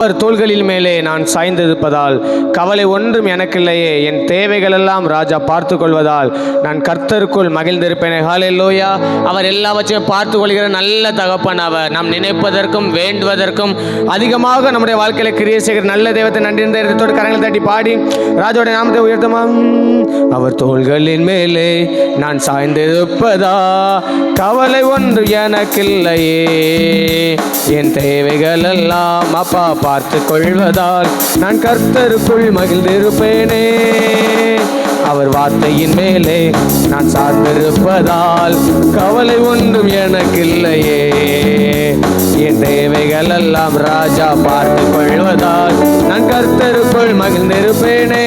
அவர் தோள்களில் மேலே நான் சாய்ந்திருப்பதால் கவலை ஒன்றும் எனக்கில்லையே. என் தேவைகளெல்லாம் ராஜா பார்த்து கொள்வதால் நான் கர்த்தருக்குள் மகிழ்ந்திருப்பேன். ஹாலெல்லோயா அவர் எல்லாவற்றையும் பார்த்து கொள்கிற நல்ல தகப்பன் அவர். நாம் நினைப்பதற்கும் வேண்டுவதற்கும் அதிகமாக நம்முடைய வாழ்க்கையில கிரியை செய்கிற நல்ல தெய்வத்தை நன்றி இருந்தோடு கரங்களை தட்டி பாடி ராஜாவுடைய நாமத்தை உயர்த்தமா அவர் தோள்களின் மேலே நான் சாய்ந்திருப்பதா? கவலை ஒன்று எனக்கில்லையே. என் தேவைகள் எல்லாம் அப்பா பார்த்து கொள்வதால் நான் கர்த்தருக்குள் மகிழ்ந்திருப்பேனே. அவர் வார்த்தையின் மேலே நான் சார்ந்திருப்பதால் கவலை ஒன்றும் எனக்கில்லையே. என் தேவைகள் எல்லாம் ராஜா பார்த்து கொள்வதால் நான் கர்த்தருக்குள் மகிழ்ந்திருப்பேனே.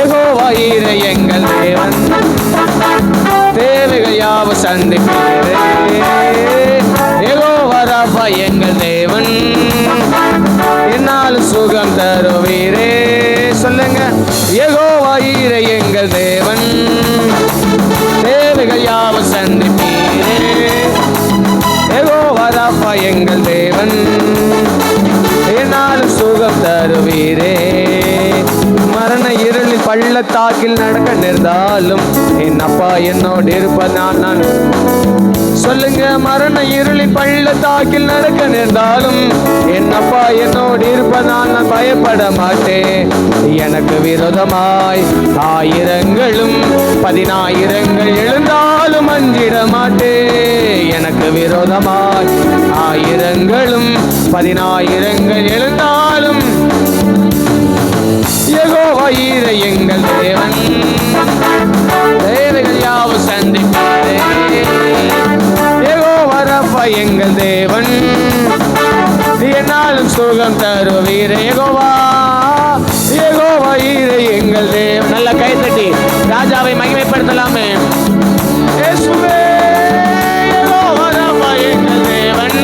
ஏகோவாயிர எங்கள் தேவன். தேவைகள் யாவ சந்திப்பேன் யாவ சந்திப்பீரே ஏகோ எங்கள் தேவன். என்னால் சுகம் தருவீரே. மரண இருளில் பள்ளத்தாக்கில் நடக்க நேர்ந்தாலும் என் அப்பா என்னோடு இருப்பதான் நான் சொல்லுங்க மரண இருளி பள்ளத்தாக்கில் நடக்க நேர்ந்தாலும் என் அப்பா என்னோடு இருப்பதால் நான் பயப்பட மாட்டேன். எனக்கு விரோதமாய் ஆயிரங்களும் பதினாயிரங்கள் எழுந்தாலும் அஞ்சிட மாட்டேன். எனக்கு விரோதமாய் ஆயிரங்களும் பதினாயிரங்கள் எழுந்தாலும் யெகோவாயிர எங்கள் தேவன். தேவைகள் யாவும் சந்திப்பாரே ஏகோ யெகோவரப்பா எங்கள் தேவன். என்னாலும் சுகம் தருவீரே யெகோவா யெகோவாயிர எங்கள் தேவ நல்ல கைத்தட்டி ராஜாவை மகிமைப்படுத்தலாமே. எங்கள் தேவன்.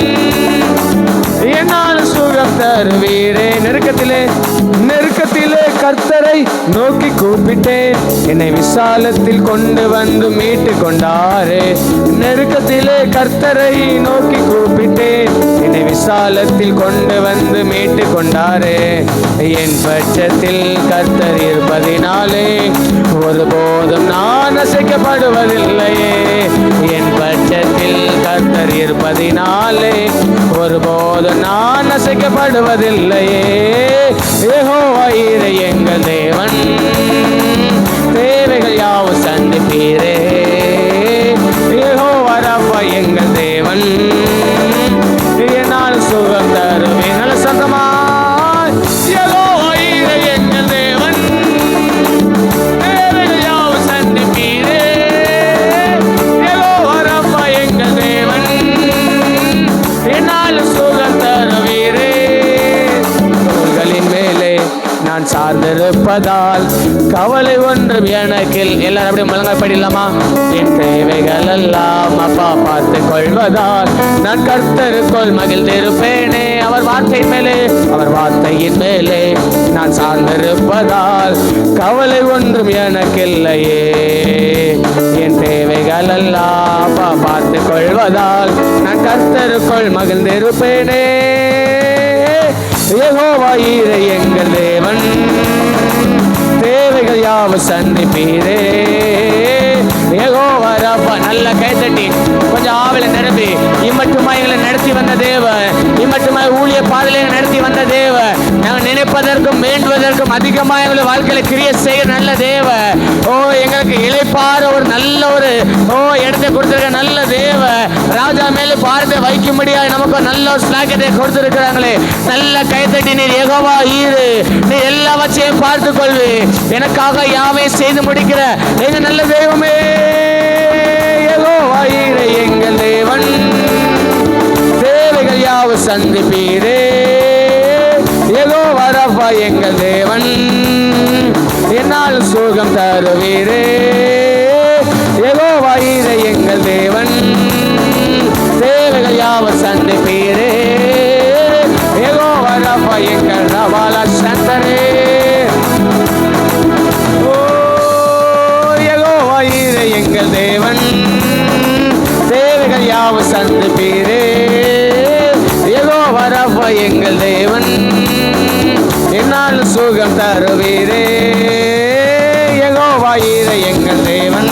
என்னால் சுகம் தருவீர் நோக்கி கூப்பிட்டேன் என்னை விசாலத்தில் கொண்டு வந்து மீட்டு கொண்டாரே. நெருக்கத்திலே கர்த்தரை நோக்கி கூப்பிட்டேன் என்னை விசாலத்தில் கொண்டு வந்து மீட்டு கொண்டாரே. என் பட்சத்தில் கர்த்தர் இருப்பதினாலே ஒருபோதும் நான் அசைக்கப்படுவதில்லையே. என் பட்சத்தில் கர்த்தர் இருப்பதினாலே ஒருபோதும் நான் அசைக்கப்படுவதில்லையே. ஏகோ ஐரையே இருப்பதால் கவலை ஒன்றும் எனக்கில். எல்லாரும் அப்படியே முழங்கால் படிலாமா என் தேவைகள் எல்லாம் அப்பா பார்த்து கொள்வதால் நான் கர்த்தருக்குள் மகிழ்ந்திருப்பேனே. அவர் வார்த்தையின் மேலே அவர் வார்த்தையின் மேலே நான் சார்ந்திருப்பதால் கவலை ஒன்றும் எனக்கில்லையே. என் தேவைகள் எல்லாம் அப்பா பார்த்து கொள்வதால் நான் கர்த்தருக்குள் மகிழ்ந்திருப்பேனே. யெகோவாயிர எங்கள் தேவன். தேவைகள் யாவும் சந்திப்பீரே. யகோவாரப்பா நல்ல கைத்தட்டி கொஞ்சம் ஆவல நிரம்பி இம்மட்டுமா எங்களை நடத்தி வந்த தேவ. இம்மட்டுமா ஊழிய பாதையில நடத்தி வந்த தேவ. நாங்கள் நினைப்பதற்கும் வேண்டுவதற்கும் அதிகமா எங்களை வாழ்க்கையில கிரிய செய்கிற நல்ல தேவ. ஓ எங்களுக்கு இழைப்பார ஒரு நல்ல ஒரு ஓ இடத்தை கொடுத்துருக்க ராஜா மேல பார்த்து வைக்க நமக்கு நல்ல ஒரு ஸ்லாக்கத்தை கொடுத்திருக்கிறாங்களே. நல்ல கைத்தட்டி நீர் எகவா ஈரு நீ எல்லாவற்றையும் பார்த்து கொள்வி எனக்காக யாவை செய்து முடிக்கிற எங்க நல்ல தெய்வமே? யெகோவா ஈரு எங்கள் தேவன். தேவைகள் யாவும் சந்திப்பீரே? ஏதோ வரப்பா எங்கள் தேவன். என்னால் சுகம் தருவீரே? ஏதோ வாயிரை எங்கள் தேவைகள் எங்கள் தேவன். என்னால் சுகம் தருவீரே. யெகோவாயிர எங்கள் தேவன்.